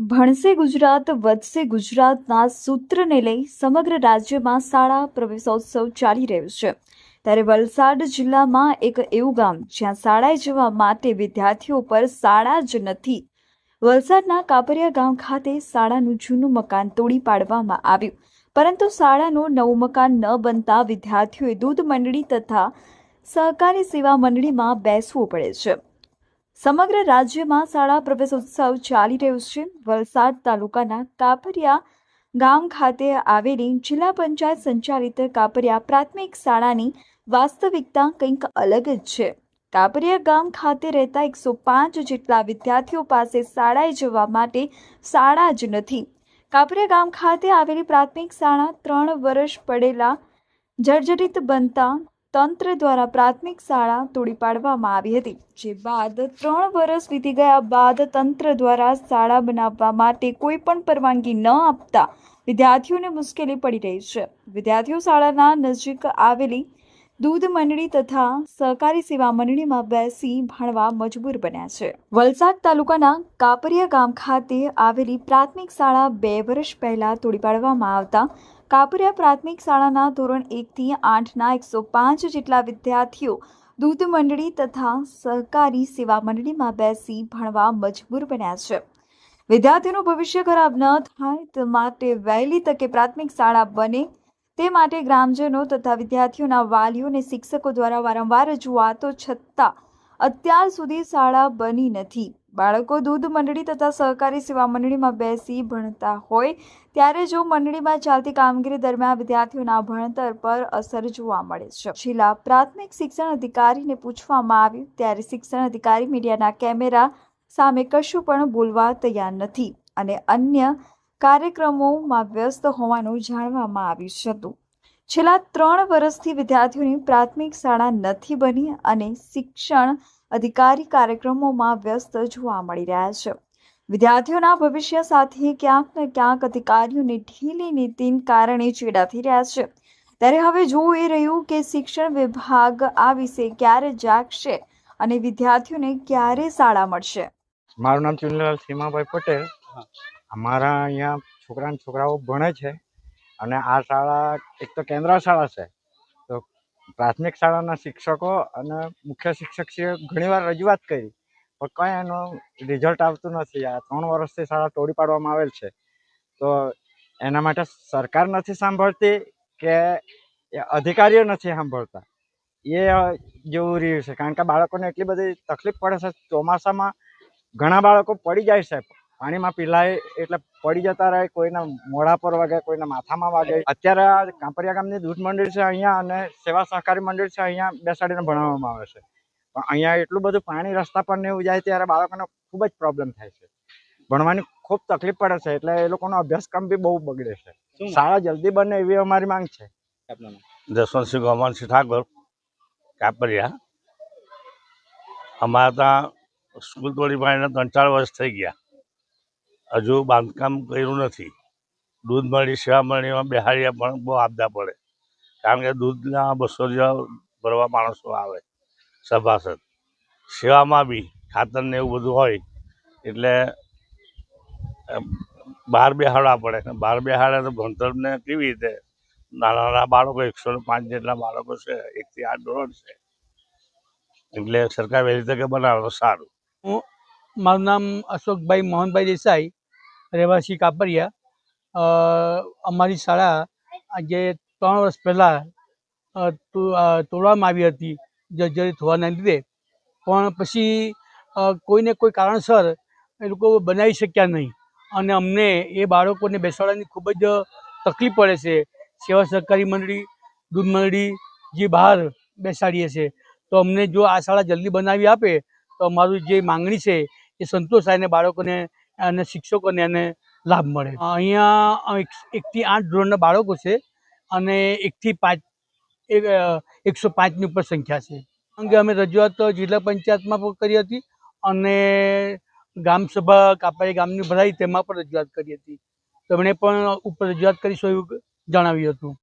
ભણશે ગુજરાત, વધશે ગુજરાતના સૂત્રને લઈ સમગ્ર રાજ્યમાં શાળા પ્રવેશોત્સવ ચાલી રહ્યો છે. ત્યારે વલસાડ જિલ્લામાં એક એવું ગામ જ્યાં શાળાએ જવા માટે વિદ્યાર્થીઓ પર શાળા જ નથી, વલસાડના કાપરિયા ગામ ખાતે શાળાનું જૂનું મકાન તોડી પાડવામાં આવ્યું. પરંતુ શાળાનું નવું મકાન ન બનતા વિદ્યાર્થીઓએ દૂધ મંડળી તથા સહકારી સેવા મંડળીમાં બેસવું પડે છે. સમગ્ર રાજ્યમાં શાળા પ્રવેશ ઉત્સવ ચાલી રહ્યો છે. વલસાડ તાલુકાના કાપરિયા ગામ ખાતે આવેલી જિલ્લા પંચાયત સંચાલિત કાપરિયા પ્રાથમિક શાળાની વાસ્તવિકતા કંઈક અલગ જ છે. કાપરિયા ગામ ખાતે રહેતા એકસો પાંચ જેટલા વિદ્યાર્થીઓ પાસે શાળાએ જવા માટે શાળા જ નથી. કાપરિયા ગામ ખાતે આવેલી પ્રાથમિક શાળા ત્રણ વર્ષ પડેલા જર્જરિત બનતા તંત્ર દ્વારા પ્રાથમિક શાળા તોડી પાડવામાં આવી હતી, જે બાદ ત્રણ વર્ષ વીતી ગયા બાદ તંત્ર દ્વારા શાળા બનાવવા માટે કોઈ પણ પરવાનગી ન આપતા વિદ્યાર્થીઓને મુશ્કેલી પડી રહી છે. વિદ્યાર્થીઓ શાળાના નજીક આવેલી દૂધ મંડળી તથા સહકારી સેવા મંડળીમાં બેસી ભણવા મજબૂર બન્યા છે. વલસાડ તાલુકાના કાપરિયા ગામ ખાતે આવેલી પ્રાથમિક શાળા બે વર્ષ પહેલા તોડી પાડવામાં આવતા કાપરિયા પ્રાથમિક શાળાના ધોરણ એકથી આઠના એકસો પાંચ જેટલા વિદ્યાર્થીઓ દૂધ મંડળી તથા સહકારી સેવા મંડળીમાં બેસી ભણવા મજબૂર બન્યા છે. વિદ્યાર્થીઓનું ભવિષ્ય ખરાબ ન થાય તે માટે વહેલી તકે પ્રાથમિક શાળા બને. તે માટે ગ્રામજનો તથા વિદ્યાર્થીઓના વાલીઓ અને શિક્ષકો દ્વારા વારંવાર રજૂઆતો છતાં અત્યાર સુધી શાળા બની નથી. બાળકો દૂધ મંડળી તથા સહકારી સેવા મંડળીમાં બેસી ભણતા હોય, ત્યારે જો મંડળીમાં ચાલતી કામગીરી દરમિયાન વિદ્યાર્થીઓના ભણતર પર અસર જોવા મળે છે. જિલ્લા પ્રાથમિક શિક્ષણ અધિકારીને પૂછવામાં આવ્યું, ત્યારે શિક્ષણ અધિકારી મીડિયાના કેમેરા સામે કશું પણ બોલવા તૈયાર નથી અને અન્ય કાર્યક્રમોમાં વ્યસ્ત હોવાનું જાણવામાં આવ્યું હતું. છેલ્લા ત્રણ વર્ષથી વિદ્યાર્થીઓની પ્રાથમિક શાળા નથી બની અને શિક્ષણ અધિકારી કાર્યક્રમોમાં વ્યસ્ત જોવા મળી રહ્યા છે. વિદ્યાર્થીઓના ભવિષ્ય સાથે ક્યાંક ને ક્યાંક અધિકારીઓની ઢીલી નીતિને કારણે ચેડા થઈ રહ્યા છે. ત્યારે હવે જોવું એ રહ્યું કે શિક્ષણ વિભાગ આ વિશે ક્યારે જાગશે અને વિદ્યાર્થીઓને ક્યારે શાળા મળશે? મારું નામ ચુનલાલ સીમાભાઈ પટેલ. અમારા અહીંયા છોકરા છોકરાઓ ભણે છે અને આ શાળા એક તો કેન્દ્ર શાળા છે. પ્રાથમિક શાળાના શિક્ષકો અને મુખ્ય શિક્ષકશ્રીએ ઘણીવાર રજૂઆત કરી, પણ કંઈ એનું રિઝલ્ટ આવતું નથી. આ ત્રણ વર્ષથી શાળા તોડી પાડવામાં આવેલ છે. તો એના માટે સરકાર નથી સાંભળતી કે અધિકારીઓ નથી સાંભળતા? એ જેવું રહ્યું છે. કારણ કે બાળકોને એટલી બધી તકલીફ પડે છે. ચોમાસામાં ઘણા બાળકો પડી જાય છે. પાણીમાં પીલાય એટલે પડી જતા રહે કોઈના મોઢા પર વાગે કોઈના માથામાં વાગે. અત્યારે આ કાંપરિયા ગામની દૂધ મંડળ છે અહીંયા અને સેવા સહકારી મંડળ છે અહીંયા બેસાડીને ભણાવવામાં આવે છે. પણ અહીંયા એટલું બધું પાણી રસ્તા પર ને એવું જાય ત્યારે બાળકોને ખૂબ જ પ્રોબ્લેમ થાય છે. ભણવાની ખૂબ તકલીફ પડે છે એટલે એ લોકોનો અભ્યાસક્રમ બી બહુ બગડે છે. શાળા જલ્દી બને એવી અમારી માંગ છે. જસવંતસિંહ ગોમાનસિંહ ઠાકોર કાપરિયા. અમારે ત્યાં સ્કૂલ તોડી પાણીને ત્રણ ચાર વર્ષ થઈ ગયા. હજુ બાંધકામ કર્યું નથી. દૂધ મળી, સેવા મળીમાં બિહારીએ પણ બહુ આપદા પડે. કારણ કે દૂધના બસો જેવા ભરવા માણસો આવે સભાસદ. સેવામાં બી ખાતર ને એવું બધું હોય, એટલે બહાર બેહાડવા પડે. ને બહાર બેહાડે તો ભણતરને કેવી રીતે? નાના નાના બાળકો, એકસો પાંચ જેટલા બાળકો છે એકથી આઠ ધોરણ છે. એટલે સરકાર વહેલી તકે બનાવે તો સારું. હું, મારું નામ અશોકભાઈ મોહનભાઈ દેસાઈ. રહેવાસી કાપરિયા અમારી શાળા આજે ત્રણ વર્ષ પહેલાં તોડવામાં આવી હતી, જર્જરિત હોવાના લીધે. પણ પછી કોઈને કોઈ કારણસર એ લોકો બનાવી શક્યા નહીં. અને અમને એ બાળકોને બેસાડવાની ખૂબ જ તકલીફ પડે છે. સેવા સહકારી મંડળી, દૂધ મંડળી જે બહાર બેસાડીએ છે. તો અમને જો આ શાળા જલ્દી બનાવી આપે, તો અમારું જે માંગણી છે એ સંતોષ થાય અને બાળકોને અને શિક્ષકોને એને લાભ મળે. અહીંયા એકથી આઠ ધોરણના બાળકો છે અને એકથી પાંચ એકસો પાંચની ઉપર સંખ્યા છે. અંગે અમે રજૂઆત જિલ્લા પંચાયતમાં પણ કરી હતી અને ગ્રામસભા કાપારી ગામની ભરાઈ તેમાં પણ રજૂઆત કરી હતી. તેમણે પણ ઉપર રજૂઆત કરીશું એવું જણાવ્યું હતું?